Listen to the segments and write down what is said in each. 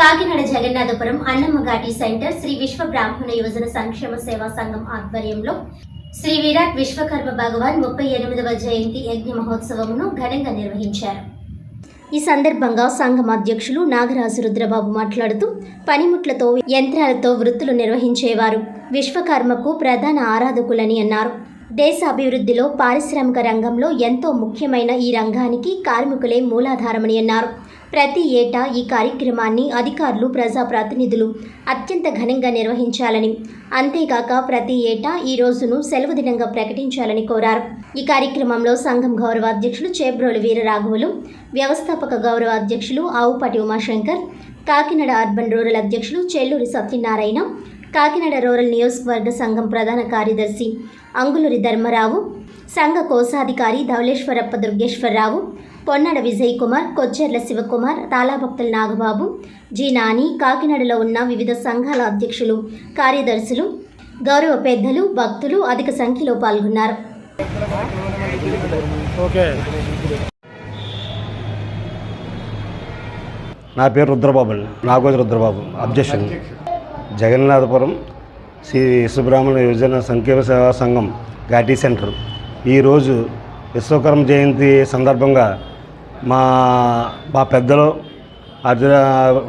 Kakinada Jagannathapuram Annammaghati centre Shri Vishwa Brahmana యువజన సంక్షేమ సేవా సంఘం ఆధ్వర్యంలో శ్రీ విరాట్ విశ్వకర్మ భగవాన్ ముప్పై ఎనిమిదవ జయంతి యజ్ఞ మహోత్సవమును ఘనంగా నిర్వహించారు. ఈ సందర్భంగా సంఘం అధ్యక్షులు నాగరాజు రుద్రబాబు మాట్లాడుతూ పనిముట్లతో యంత్రాలతో వృత్తులు నిర్వహించేవారు. విశ్వకర్మకు ప్రధాన ఆరాధకులని అన్నారు. దేశ అభివృద్ధిలో పారిశ్రామిక రంగంలో ఎంతో ముఖ్యమైన ఈ రంగానికి కార్మికులే మూలాధారమని అన్నారు. ప్రతి ఏటా ఈ కార్యక్రమాన్ని అధికారులు ప్రజాప్రతినిధులు అత్యంత ఘనంగా నిర్వహించాలని అంతేకాక ప్రతి ఏటా ఈ రోజును సెలవు దినంగా ప్రకటించాలని కోరారు. ఈ కార్యక్రమంలో సంఘం గౌరవ అధ్యక్షులు చేబ్రోలు వీరరాఘవులు వ్యవస్థాపక గౌరవ అధ్యక్షులు ఆవుపాటి ఉమాశంకర్ కాకినాడ అర్బన్ రూరల్ అధ్యక్షులు చెల్లూరి సత్యనారాయణ కాకినాడ రూరల్ నియోజకవర్గ సంఘం ప్రధాన కార్యదర్శి అంగులూరి ధర్మరావు సంఘ కోశాధికారి ధవళేశ్వరప్ప దుర్గేశ్వరరావు పొన్నాడ విజయ్ కుమార్ కొచ్చెర్ల శివకుమార్ తాళాభక్తుల నాగబాబు జి నాని కాకినాడలో ఉన్న వివిధ సంఘాల అధ్యక్షులు కార్యదర్శులు గౌరవ పెద్దలు భక్తులు అధిక సంఖ్యలో పాల్గొన్నారు. నా పేరు రుద్రబాబు నాగోజు రుద్రబాబు అబ్జెక్షన్ జగన్నాథపురం శ్రీ సుబ్రహ్మణ్య యువజన సంక్షేమ సేవా సంఘం ఘాటీ సెంటర్. ఈరోజు విశ్వకర్మ జయంతి సందర్భంగా మా మా పెద్దలు అర్జున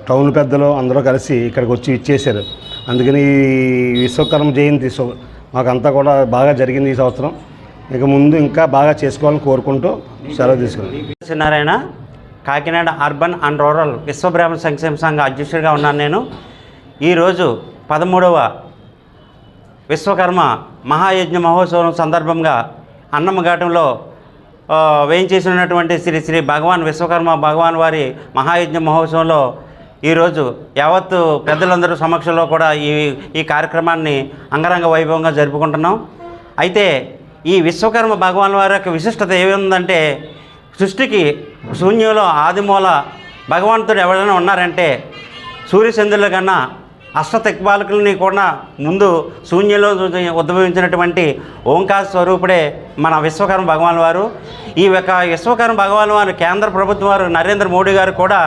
టౌన్ పెద్దలు అందరూ కలిసి ఇక్కడికి వచ్చి ఇచ్చేశారు అందుకని ఈ విశ్వకర్మ జయంతి సు- మాకంతా కూడా బాగా జరిగింది ఈ సంవత్సరం. ఇక ముందు ఇంకా బాగా చేసుకోవాలని కోరుకుంటూ సెలవు తీసుకున్నాను Satyanarayana Kakinada urban and rural Vishwabrahmana సంక్షేమ సంఘ అధ్యక్షుడిగా ఉన్నాను నేను. ఈరోజు పదమూడవ విశ్వకర్మ మహాయజ్ఞ మహోత్సవం సందర్భంగా అన్నమఘాటంలో వేయించేసినటువంటి శ్రీ శ్రీ భగవాన్ విశ్వకర్మ భగవాన్ వారి మహాయజ్ఞ మహోత్సవంలో ఈరోజు యావత్తు పెద్దలందరూ సమక్షంలో కూడా ఈ ఈ కార్యక్రమాన్ని అంగరంగ వైభవంగా జరుపుకుంటున్నాం. అయితే ఈ విశ్వకర్మ భగవాన్ వారి యొక్క విశిష్టత ఏముందంటే సృష్టికి శూన్యంలో ఆదిమూల భగవంతుడు ఎవరైనా ఉన్నారంటే సూర్యచంద్రుల కన్నా అష్టదిక్పాలకుల్ని కూడా ముందు శూన్యంలో ఉద్భవించినటువంటి ఓంకార స్వరూపుడే మన విశ్వకర్మ భగవాన్ వారు. ఈ యొక్క విశ్వకర్మ భగవాన్ వారు కేంద్ర ప్రభుత్వం వారు నరేంద్ర మోడీ గారు కూడా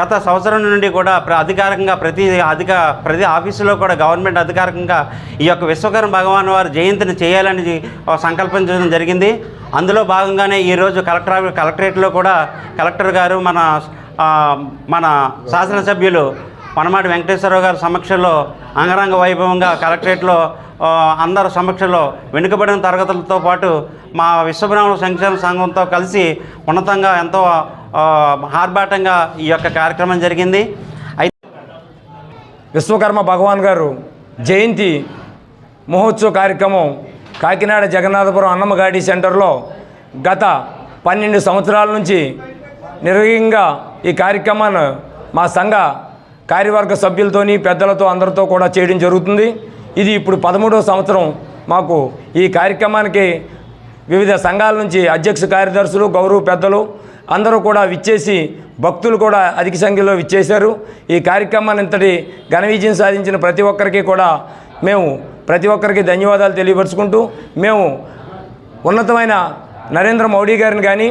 గత సంవత్సరం నుండి కూడా ప్ర- అధికారికంగా ప్రతి అధిక ప్రతి ఆఫీసులో కూడా గవర్నమెంట్ అధికారికంగా ఈ యొక్క విశ్వకర్మ భగవాన్ వారి జయంతిని చేయాలని సంకల్పం సంకల్పించడం జరిగింది. అందులో భాగంగానే ఈరోజు కలెక్టర్ కలెక్టరేట్లో కూడా కలెక్టర్ గారు మన మన శాసనసభ్యులు పనమాటి వెంకటేశ్వరరావు గారి సమక్షంలో అంగరంగ వైభవంగా కలెక్టరేట్లో అందరి సమక్షంలో వెనుకబడిన తరగతులతో పాటు మా విశ్వబ్రాహ్మణ సంక్షేమ సంఘంతో కలిసి ఉన్నతంగా ఎంతో ఆర్భాటంగా ఈ యొక్క కార్యక్రమం జరిగింది. అయితే విశ్వకర్మ భగవాన్ గారు జయంతి మహోత్సవ కార్యక్రమం కాకినాడ జగన్నాథపురం అన్నమ్మగాడి సెంటర్లో గత పన్నెండు సంవత్సరాల నుంచి నిర్వహంగా ఈ కార్యక్రమాన్ని మా సంఘ కార్యవర్గ సభ్యులతోని పెద్దలతో అందరితో కూడా చేయడం జరుగుతుంది. ఇది ఇప్పుడు పదమూడవ సంవత్సరం మాకు ఈ కార్యక్రమానికి వివిధ సంఘాల నుంచి అధ్యక్ష కార్యదర్శులు గౌరవ పెద్దలు అందరూ కూడా విచ్చేసి భక్తులు కూడా అధిక సంఖ్యలో విచ్చేశారు. ఈ కార్యక్రమాన్ని ఇంతటి ఘన విజయం సాధించిన ప్రతి ఒక్కరికి కూడా మేము ప్రతి ఒక్కరికి ధన్యవాదాలు తెలియపరుచుకుంటూ మేము ఉన్నతమైన నరేంద్ర మోడీ గారిని కానీ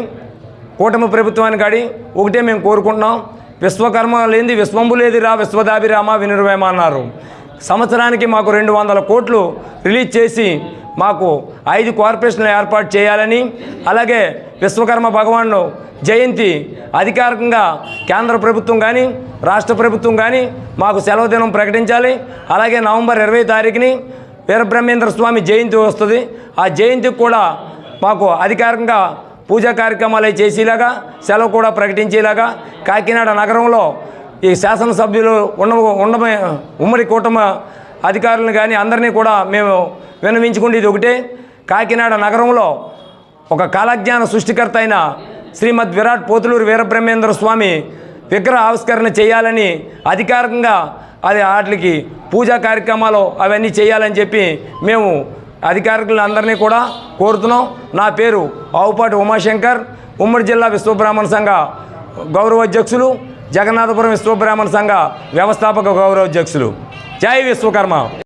కూటమి ప్రభుత్వాన్ని కానీ ఒకటే మేము కోరుకుంటున్నాం. విశ్వకర్మ లేనిది విశ్వంబు లేదిరా విశ్వదాభిరామ వినురవేమ అన్నారు. సంవత్సరానికి మాకు రెండు వందల కోట్లు రిలీజ్ చేసి మాకు ఐదు కార్పొరేషన్లు ఏర్పాటు చేయాలని అలాగే విశ్వకర్మ భగవాన్ను జయంతి అధికారికంగా కేంద్ర ప్రభుత్వం కానీ రాష్ట్ర ప్రభుత్వం కానీ మాకు సెలవు దినం ప్రకటించాలి. అలాగే నవంబర్ ఇరవై తారీఖుని వీరబ్రహ్మేంద్ర స్వామి జయంతి వస్తుంది. ఆ జయంతికి కూడా మాకు అధికారికంగా పూజా కార్యక్రమాలు చేసేలాగా సెలవు కూడా ప్రకటించేలాగా కాకినాడ నగరంలో ఈ శాసనసభ్యులు ఉండ ఉండమే ఉమ్మడి కూటమి అధికారులను కానీ అందరినీ కూడా మేము విన్నవించుకునేది ఒకటే. కాకినాడ నగరంలో ఒక కాలజ్ఞాన సృష్టికర్త అయిన శ్రీమద్ విరాట్ పోతులూరు వీరబ్రహ్మేంద్ర స్వామి విగ్రహ ఆవిష్కరణ చేయాలని అధికారికంగా అది వాటికి పూజా కార్యక్రమాలు అవన్నీ చేయాలని చెప్పి మేము అధికారులను అందరినీ కూడా కోరుతున్నాం. నా పేరు ఆవుపాటి ఉమాశంకర్. ఉమ్మడి జిల్లా విశ్వబ్రాహ్మణ సంఘ గౌరవాధ్యక్షులు జగన్నాథపురం విశ్వబ్రాహ్మణ సంఘ వ్యవస్థాపక గౌరవాధ్యక్షులు జై విశ్వకర్మ.